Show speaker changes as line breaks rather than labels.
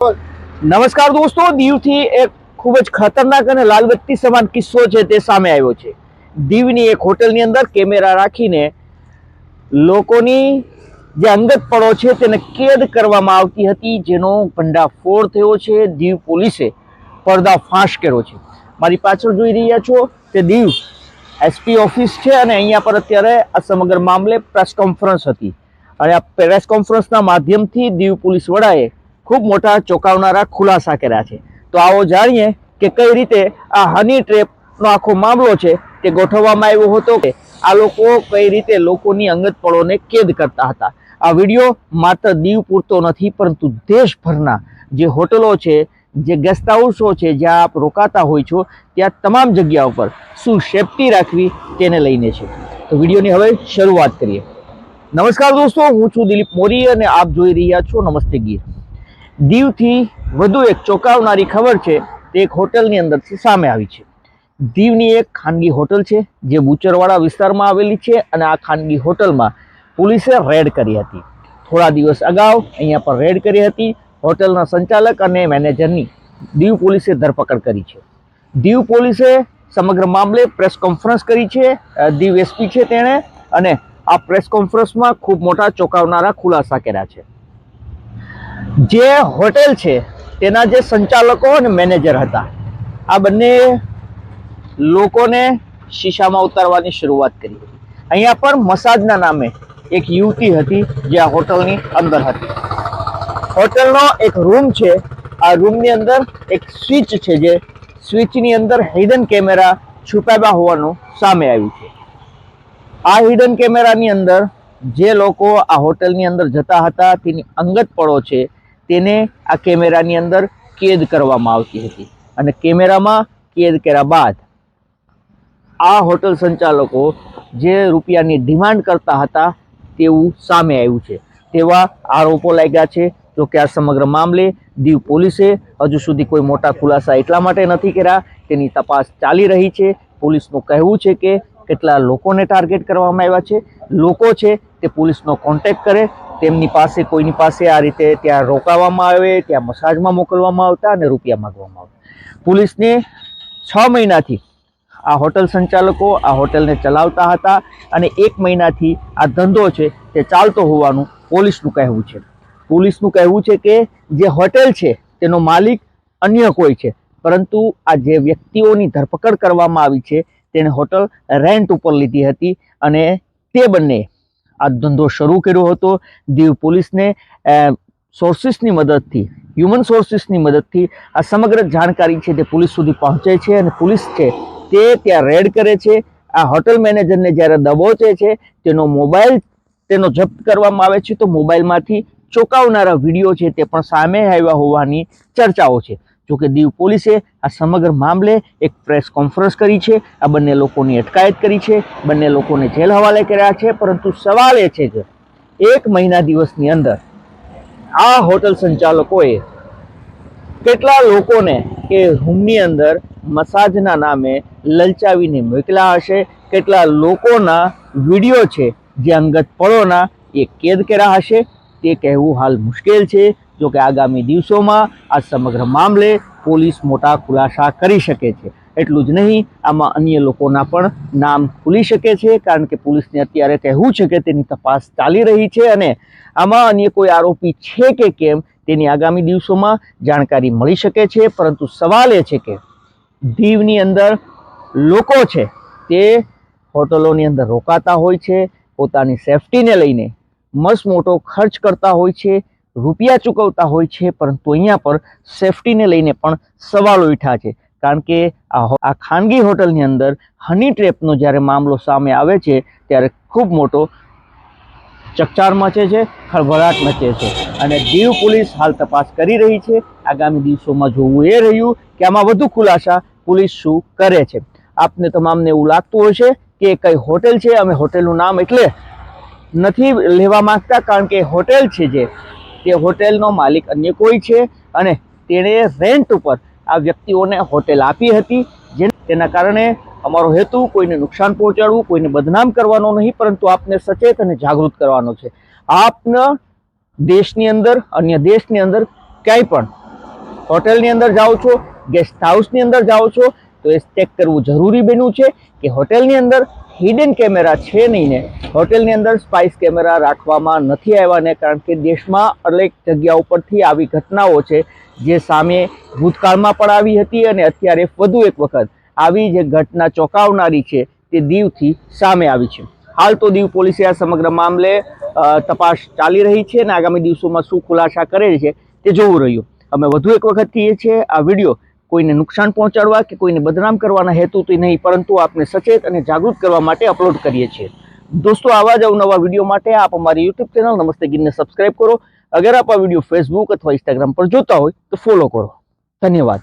નમસ્કાર દોસ્તો, દીવથી એક ખૂબ જ ખતરનાક અને લાલબત્તી સમાન કિસ્સો છે તે સામે આવ્યો છે. દીવની એક હોટલની અંદર કેમેરા રાખીને લોકોની જે અંગત પળો છે તેને કેદ કરવામાં આવતી હતી, જેનો ભંડાફોડ થયો છે. દીવ પોલીસે પર્દાફાશ કર્યો છે. મારી પાછળ જોઈ રહ્યા છો તે દીવ એસપી ઓફિસ છે અને અહીંયા પર અત્યારે આ સમગ્ર મામલે પ્રેસ કોન્ફરન્સ હતી. અને આ પ્રેસ કોન્ફરન્સના માધ્યમથી દીવ પોલીસ વડાએ ખૂબ મોટા ચોંકાવનારા ખુલાસા કર્યા છે. તો આવો જાણીએ કે કઈ રીતે આ હની ટ્રેપનો આખો મામલો છે તે ગોઠવવામાં આવ્યો હતો કે આ લોકો કઈ રીતે લોકોની અંગત પળોને કેદ કરતા હતા. આ વીડિયો માત્ર દીવ પૂરતો નથી, પરંતુ દેશભરના જે હોટલો છે, જે ગેસ્ટ હાઉસો છે, જ્યાં આપ રોકાતા હોય છો, ત્યાં તમામ જગ્યા ઉપર શું સેફટી રાખવી તેને લઈને છે. તો વિડીયોની હવે શરૂઆત કરીએ. નમસ્કાર દોસ્તો, હું છું દિલીપ મોરી અને આપ જોઈ રહ્યા છો નમસ્તે ગીર. દીવથી વધુ એક ચોંકાવનારી ખબર છે, તે એક હોટલની અંદરથી સામે આવી છે. દીવની એક ખાનગી હોટલ છે, જે બુચરવાડા વિસ્તારમાં આવેલી છે અને આ ખાનગી હોટલમાં પોલીસે રેડ કરી હતી. થોડા દિવસ અગાઉ અહીંયા પર રેડ કરી હતી, હોટલના સંચાલક અને મેનેજરની દીવ પોલીસે ધરપકડ કરી છે. દીવ પોલીસે સમગ્ર મામલે પ્રેસ કોન્ફરન્સ કરી છે દીવ એસપી છે તેણે, અને આ પ્રેસ કોન્ફરન્સમાં ખૂબ મોટા ચોંકાવનારા ખુલાસા કર્યા છે. જે હોટેલ છે, તેના જે સંચાલકો અને મેનેજર હતા, આ બંને લોકોને શીશામાં ઉતારવાની શરૂઆત કરી. અહીંયા પર મસાજના નામે એક યુવતી હતી, જે આ હોટલની અંદર હતી. હોટલનો એક રૂમ છે, આ રૂમની અંદર એક સ્વિચ છે, જે સ્વિચની અંદર હિડન કેમેરા છુપાવ્યા હોવાનું સામે આવ્યું છે. આ હિડન કેમેરાની અંદર જે લોકો આ હોટલની અંદર જતા હતા, તેની અંગત પળો છે તેને આ કેમેરાની અંદર કેદ કરવામાં આવતી હતી. અને કેમેરામાં કેદ કર્યા બાદ આ હોટલ સંચાલકો જે રૂપિયાની ડિમાન્ડ કરતા હતા તેવું સામે આવ્યું છે. તેવા આરોપો લાગ્યા છે. જો કે આ સમગ્ર મામલે દીવ પોલીસે હજુ સુધી કોઈ મોટા ખુલાસા એટલા માટે નથી કર્યા. તેની તપાસ ચાલી રહી છે. પોલીસનું કહેવું છે કે કેટલા લોકોને ટાર્ગેટ કરવામાં આવ્યા છે. લોકો છે તે પોલીસનો કોન્ટેક્ટ કરે તેમની પાસે, કોઈની પાસે આ રીતે ત્યાં રોકાવામાં આવે, ત્યાં મસાજમાં મોકલવામાં આવતા અને રૂપિયા માગવામાં આવતા. પોલીસને છ મહિનાથી આ હોટલ સંચાલકો આ હોટલને ચલાવતા હતા અને એક મહિનાથી આ ધંધો છે તે ચાલતો હોવાનું પોલીસનું કહેવું છે. પોલીસનું કહેવું છે કે જે હોટેલ છે તેનો માલિક અન્ય કોઈ છે, પરંતુ આ જે વ્યક્તિઓની ધરપકડ કરવામાં આવી છે, તેણે હોટલ રેન્ટ ઉપર લીધી હતી અને તે બંને આ ધંધો શરૂ કર્યો હતો. દીવ પોલીસને સોર્સિસની મદદથી હ્યુમન સોર્સિસની મદદથી આ સમગ્ર જાણકારી છે તે પોલીસ સુધી પહોંચે છે અને પોલીસ છે તે ત્યાં રેડ કરે છે. આ હોટેલ મેનેજરને જ્યારે દબોચે છે, તેનો મોબાઈલ તેનો જપ્ત કરવામાં આવે છે, તો મોબાઈલમાંથી ચોંકાવનારા વીડિયો છે તે પણ સામે આવ્યા હોવાની ચર્ચાઓ છે. જોકે દીવ પોલીસે આ સમગ્ર મામલે એક પ્રેસ કોન્ફરન્સ કરી છે. આ બંને લોકોની અટકાયત કરી છે. બંને લોકોને જેલ હવાલે કર્યા છે. પરંતુ સવાલ એ છે કે એક મહિના દિવસની અંદર આ હોટલ સંચાલકોએ કેટલા લોકોને એ રૂમની અંદર મસાજના નામે લલચાવીને મોકલ્યા હશે? કેટલા લોકોના વીડિયો છે જે અંગત પળોના એ કેદ કર્યા હશે? તે કહેવું હાલ મુશ્કેલ છે. જો કે આગામી દિવસોમાં આ સમગ્ર મામલે પોલીસ મોટા ખુલાસા કરી શકે છે. એટલું જ નહીં, આમાં અન્ય લોકોના પણ નામ ખુલી શકે છે, કારણ કે પોલીસને અત્યારે કહેવું છે કે તેની તપાસ ચાલી રહી છે અને આમાં અન્ય કોઈ આરોપી છે કે કેમ, તેની આગામી દિવસોમાં જાણકારી મળી શકે છે. પરંતુ સવાલ એ છે કે દીવની અંદર લોકો છે, તે હોટલોની અંદર રોકાતા હોય છે, પોતાની સેફટીને લઈને મસ્ત મોટો ખર્ચ કરતા હોય છે રૂપિયા ચૂકવતા હોય છે, પરંતુ અહીંયા પર સેફટીને લઈને પણ સવાલો ઉઠ્યા છે. કારણ કે આ ખાનગી હોટલની અંદર હની ટ્રેપનો જ્યારે મામલો સામે આવે છે, ત્યારે ખૂબ મોટો ચકચાર મચે છે, ખળભળાટ મચે છે. અને દીવ પોલીસ હાલ તપાસ કરી રહી છે. આગામી દિવસોમાં જોવું એ રહ્યું કે આમાં વધુ ખુલાસા પોલીસ શું કરે છે. આપને તમામને એવું લાગતું હશે કે કઈ હોટેલ છે? અમે હોટેલનું નામ એટલે નથી લેવા માંગતા, કારણ કે હોટેલ છે જે તે હોટેલનો માલિક અન્ય કોઈ છે અને તેણે રેન્ટ ઉપર આ વ્યક્તિઓને હોટેલ આપી હતી જે તેના કારણે અમારો હેતુ કોઈને નુકસાન પહોંચાડવું, કોઈને બદનામ કરવાનો નહીં, પરંતુ આપને સચેત અને જાગૃત કરવાનો છે. આપના દેશની અંદર, અન્ય દેશની અંદર ક્યાંય પણ, હોટેલની અંદર જાઓ છો ગેસ્ટ હાઉસની અંદર જાઓ છો તો એ ચેક કરવું જરૂરી બન્યું છે કે હોટેલની અંદર હિડન કેમેરા છે નહીં ને? હોટેલની અંદર સ્પાઇસ કેમેરા રાખવામાં નથી આવ્યા ને કારણ કે દેશમાં અનેક જગ્યા ઉપરથી આવી ઘટનાઓ છે જે સામે ભૂતકાળમાં પણ આવી હતી અને અત્યારે વધુ એક વખત આવી જે ઘટના ચોંકાવનારી છે તે દીવથી સામે આવી છે. હાલ તો દીવ પોલીસે આ સમગ્ર મામલે તપાસ ચાલી રહી છે અને આગામી દિવસોમાં શું ખુલાસા કરે છે તે જોવું રહ્યું. અમે વધુ એક વખત કહીએ છીએ, આ વીડિયો કોઈને નુકસાન પહોંચાડવા કે કોઈને બદનામ કરવાના હેતુથી નહીં, પરંતુ આપને સચેત અને જાગૃત કરવા માટે અપલોડ કરીએ છીએ. દોસ્તો, આવા જ અવનવા વીડિયો માટે આપ અમારી યુટ્યુબ ચેનલ નમસ્તે ગીરને સબસ્ક્રાઇબ કરો. અગર આપ આ વીડિયો ફેસબુક અથવા ઇન્સ્ટાગ્રામ પર જોતા હોય તો ફોલો કરો. ધન્યવાદ.